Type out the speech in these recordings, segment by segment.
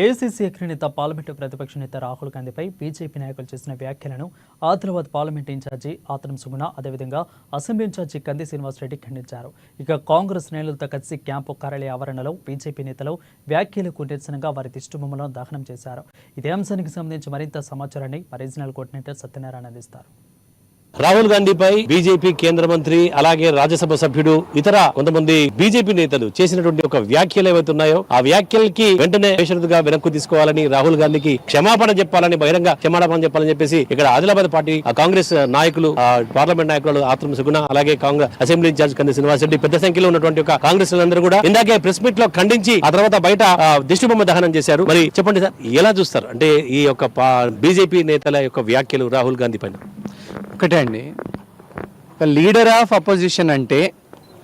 AICC అగ్రనేత parliament ప్రతిపక్ష నేత రాహుల్ గాంధీపై బీజేపీ నాయకులు చేసిన వ్యాఖ్యలను ఆదిలాబాద్ పార్లమెంట్ ఇన్ఛార్జి ఆతరం సుగుణ అదేవిధంగా అసెంబ్లీ ఇన్ఛార్జి కంది శ్రీనివాసరెడ్డి ఖండించారు. ఇక కాంగ్రెస్ నేతలతో కలిసి క్యాంపు కార్యాలయ ఆవరణలో బీజేపీ నేతలు వ్యాఖ్యలకు నిరసనగా వారి దిష్టిబొమ్మలను దహనం చేశారు. ఇదే అంశానికి సంబంధించి మరింత సమాచారాన్ని రీజనల్ కోఆర్డినేటర్ సత్యనారాయణ అందిస్తారు. రాహుల్ గాంధీపై బీజేపీ కేంద్ర మంత్రి అలాగే రాజ్యసభ సభ్యుడు ఇతర కొంతమంది బీజేపీ నేతలు చేసినటువంటి ఒక వ్యాఖ్యలు ఏవైతే ఉన్నాయో ఆ వ్యాఖ్యలకి వెంటనే బేషరతుగా వెనక్కు తీసుకోవాలని రాహుల్ గాంధీకి క్షమాపణ చెప్పాలని బహిరంగ క్షమాపణ చెప్పాలని చెప్పేసి ఇక్కడ ఆదిలాబాద్ పార్టీ ఆ కాంగ్రెస్ నాయకులు ఆ పార్లమెంట్ నాయకులు ఆత్మ సుగుణ అలాగే కాంగ్రెస్ అసెంబ్లీ ఇన్ఛార్జ్ కంది శ్రీనివాస్ రెడ్డి పెద్ద సంఖ్యలో ఉన్నటువంటి ఒక కాంగ్రెస్ అందరూ కూడా ఇందాకే ప్రెస్ మీట్లో ఖండించి ఆ తర్వాత బయట దిష్టిబొమ్మ దహనం చేశారు. మరి చెప్పండి సార్ ఎలా చూస్తారు? అంటే ఈ యొక్క బీజేపీ నేతల యొక్క వ్యాఖ్యలు రాహుల్ గాంధీ పైన. ఒకటే అండి. ఒక లీడర్ ఆఫ్ అపోజిషన్ అంటే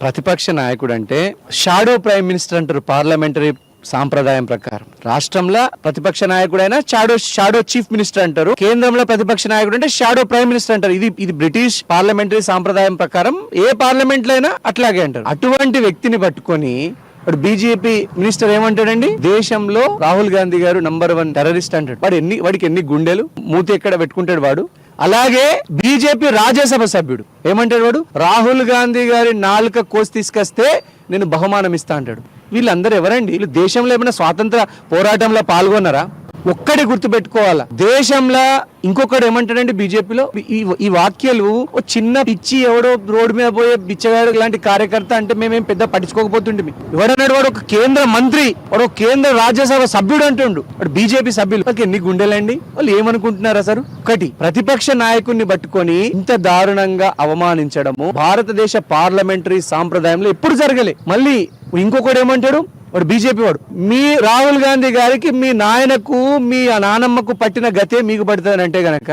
ప్రతిపక్ష నాయకుడు అంటే షాడో ప్రైమ్ మినిస్టర్ అంటారు పార్లమెంటరీ సాంప్రదాయం ప్రకారం. రాష్ట్రంలో ప్రతిపక్ష నాయకుడైనా షాడో షాడో చీఫ్ మినిస్టర్ అంటారు. కేంద్రంలో ప్రతిపక్ష నాయకుడు అంటే షాడో ప్రైమ్ మినిస్టర్ అంటారు. ఇది ఇది బ్రిటిష్ పార్లమెంటరీ సాంప్రదాయం ప్రకారం ఏ పార్లమెంట్లో అయినా అట్లాగే అంటారు. అటువంటి వ్యక్తిని పట్టుకొని ఇప్పుడు బీజేపీ మినిస్టర్ ఏమంటాడండి? దేశంలో రాహుల్ గాంధీ గారు నంబర్ వన్ టెర్రరిస్ట్ అంటాడు. వాడు ఎన్ని వాడికి ఎన్ని గుండెలు? మూతి ఎక్కడ పెట్టుకుంటాడు వాడు? అలాగే బీజేపీ రాజ్యసభ సభ్యుడు. ఏమంటాడు వాడు? రాహుల్ గాంధీ గారి నాలుక కోసి తీసుకొస్తే నేను బహుమానం ఇస్తా అంటాడు. వీళ్ళందరూ ఎవరండి? వీళ్ళు దేశంలో ఏమైనా స్వాతంత్ర పోరాటంలో పాల్గొన్నారా? ఒక్కడే గుర్తుపెట్టుకోవాలా. దేశంలో ఇంకొకడు ఏమంటాడంటే బీజేపీలో ఈ ఈ వాక్యాలు ఓ చిన్న పిచ్చి ఎవడో రోడ్డు మీద పోయే బిచ్చగాడు లాంటి కార్యకర్త అంటే మేమేం పెద్ద పట్టించుకోకపోతుంటే ఎవడన్నాడు? వాడు ఒక కేంద్ర మంత్రి వాడు ఒక కేంద్ర రాజ్యసభ సభ్యుడు అంటుండు. వాడు బీజేపీ సభ్యులు. వాళ్ళకి ఎన్ని గుండెలండి? వాళ్ళు ఏమనుకుంటున్నారు అసలు ఒకటి ప్రతిపక్ష నాయకుడిని పట్టుకొని ఇంత దారుణంగా అవమానించడము భారతదేశ పార్లమెంటరీ సాంప్రదాయంలో ఎప్పుడు జరగలే. మళ్ళీ ఇంకొకడు ఏమంటాడు? వాడు బీజేపీ వాడు. మీ రాహుల్ గాంధీ గారికి మీ నాయనకు మీ నానమ్మకు పట్టిన గతే మీకు పడుతుంది అంటే గనక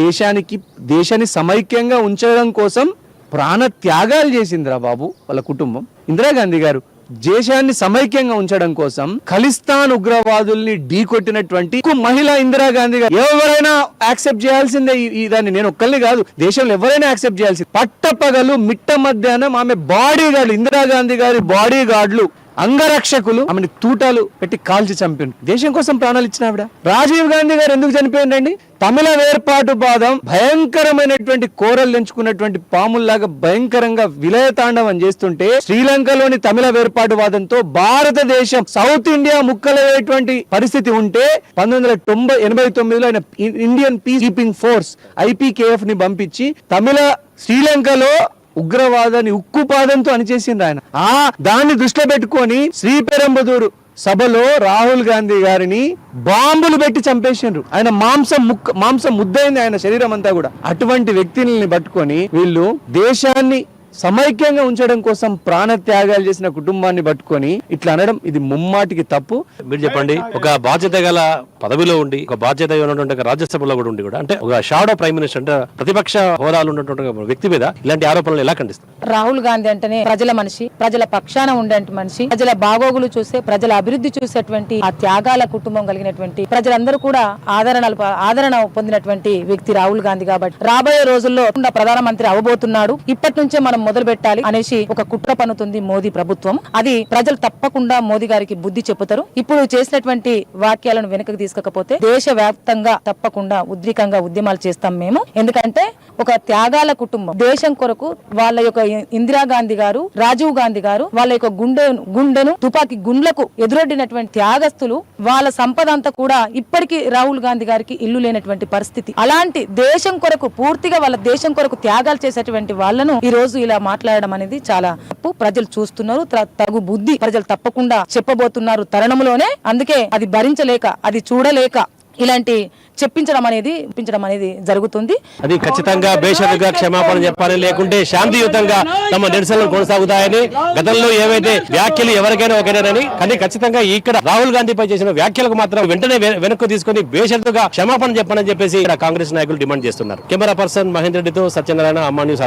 దేశానికి దేశాన్ని సమైక్యంగా ఉంచడం కోసం ప్రాణ త్యాగాలు చేసిందిరా బాబు వాళ్ళ కుటుంబం. ఇందిరాగాంధీ గారు దేశాన్ని సమైక్యంగా ఉంచడం కోసం ఖలిస్తాన్ ఉగ్రవాదుల్ని ఢీకొట్టినటువంటి మహిళ ఇందిరాగాంధీ గారు. ఎవరైనా యాక్సెప్ట్ చేయాల్సిందే దాన్ని. నేను ఒక్కరిని కాదు దేశంలో ఎవరైనా యాక్సెప్ట్ చేయాల్సింది. పట్టపగలు మిట్ట మధ్యాహ్నం ఆమె బాడీ గార్డులు ఇందిరాగాంధీ గారి బాడీ గార్డులు అంగరక్షకులు ఆమెని తూటాలు పెట్టి కాల్చి చంపిండు దేశం కోసం ప్రాణాలు ఇచ్చిన ఆవిడ. రాజీవ్ గాంధీ గారు ఎందుకు చనిపోయిందండి తమిళ వేర్పాటు బాధం భయంకరమైనటువంటి కోరలు ఎంచుకున్నటువంటి పాముల్లాగా భయంకరంగా విలయతాండవం చేస్తుంటే శ్రీలంకలోని తమిళ వేర్పాటు వాదంతో భారతదేశం సౌత్ ఇండియా ముక్కలయ్యేటువంటి పరిస్థితి ఉంటే పంతొమ్మిది వందల తొంభై ఎనభై తొమ్మిదిలో ఆయన ఇండియన్ పీస్ కీపింగ్ ఫోర్స్ ఐపీకేఎఫ్ని పంపించి తమిళ శ్రీలంకలో ఉగ్రవాదాన్ని ఉక్కుపాదంతో అనిచేసింది ఆయన. ఆ దాన్ని దృష్టిలో పెట్టుకొని శ్రీపెరంబదూరు సభలో రాహుల్ గాంధీ గారిని బాంబులు పెట్టి చంపేసిండ్రు. ఆయన మాంసం ముక్క మాంసం ముద్దైంది ఆయన శరీరం అంతా కూడా. అటువంటి వ్యక్తిని పట్టుకొని వీళ్ళు దేశాన్ని సమైక్యంగా ఉంచడం కోసం ప్రాణ త్యాగాలు చేసిన కుటుంబాన్ని పట్టుకొని ఇట్లా అనడం ఇది ముమ్మాటికి తప్పు. మీరు చెప్పండి ఒక బాధ్యత గల పదవిలో ఉండి ఒక బాధ్యత ఉన్నటువంటి ఒక రాజ్యసభలో కూడా ఉండి కూడా అంటే ఒక షాడో ప్రైమ్ మినిస్టర్ అంటే ప్రతిపక్ష హోదాలు ఉన్నటువంటి ఒక వ్యక్తి మీద ఇలాంటి ఆరోపణలు ఎలా ఖండిస్తారు? రాహుల్ గాంధీ అంటేనే ప్రజల మనిషి ప్రజల పక్షాన ఉండే మనిషి ప్రజల బాగోగులు చూసే ప్రజల అభివృద్ధి చూసేటువంటి ఆ త్యాగాల కుటుంబం కలిగినటువంటి ప్రజలందరూ కూడా ఆదరణ ఆదరణ పొందినటువంటి వ్యక్తి రాహుల్ గాంధీ కాబట్టి రాబోయే రోజుల్లో ఉన్న ప్రధానమంత్రి అవబోతున్నాడు. ఇప్పటి నుంచే మనం మొదలు పెట్టాలి అనేసి ఒక కుట్ర పన్నుతుంది మోదీ ప్రభుత్వం. అది ప్రజలు తప్పకుండా మోదీ గారికి బుద్ధి చెబుతారు. ఇప్పుడు చేసినటువంటి వాక్యాలను వెనుకకు తీసుకోకపోతే దేశ వ్యాప్తంగా తప్పకుండా ఉద్రికంగా ఉద్యమాలు చేస్తాం మేము. ఎందుకంటే ఒక త్యాగాల కుటుంబం దేశం కొరకు వాళ్ళ యొక్క ఇందిరాగాంధీ గారు రాజీవ్ గాంధీ గారు వాళ్ళ యొక్క గుండె గుండెను తుపాకీ గుండ్లకు ఎదురొడ్డినటువంటి త్యాగస్తులు వాళ్ళ సంపద అంతా కూడా ఇప్పటికీ రాహుల్ గాంధీ గారికి ఇల్లు లేనటువంటి పరిస్థితి. అలాంటి దేశం కొరకు పూర్తిగా వాళ్ళ దేశం కొరకు త్యాగాలు చేసేటువంటి వాళ్ళను ఈ రోజు ఇలా మాట్లాడడం అనేది చాలా తప్పు. ప్రజలు చూస్తున్నారు. తగు బుద్ధి ప్రజలు తప్పకుండా చెప్పబోతున్నారు తరుణంలోనే అందుకే అది భరించలేక అది చూడలేక ఇలాంటి చెప్పించడం అనేది చెప్పించడం అనేది జరుగుతుంది. అది ఖచ్చితంగా బేషరతుగా క్షమాపణ చెప్పాలి. లేకుంటే శాంతియుతంగా తమ నిరసనలు కొనసాగుతాయని గతంలో ఏవైతే వ్యాఖ్యలు ఎవరికైనా ఒకరేనని కానీ ఖచ్చితంగా ఇక్కడ రాహుల్ గాంధీపై చేసిన వ్యాఖ్యలకు మాత్రం వెంటనే వెనక్కు తీసుకుని బేషరతుగా క్షమాపణ చెప్పాలని చెప్పేసి ఇక్కడ కాంగ్రెస్ నాయకులు డిమాండ్ చేస్తున్నారు. కెమెరా పర్సన్ మహేందర్ రెడ్డితో సత్యనారాయణ అమ్మా న్యూస్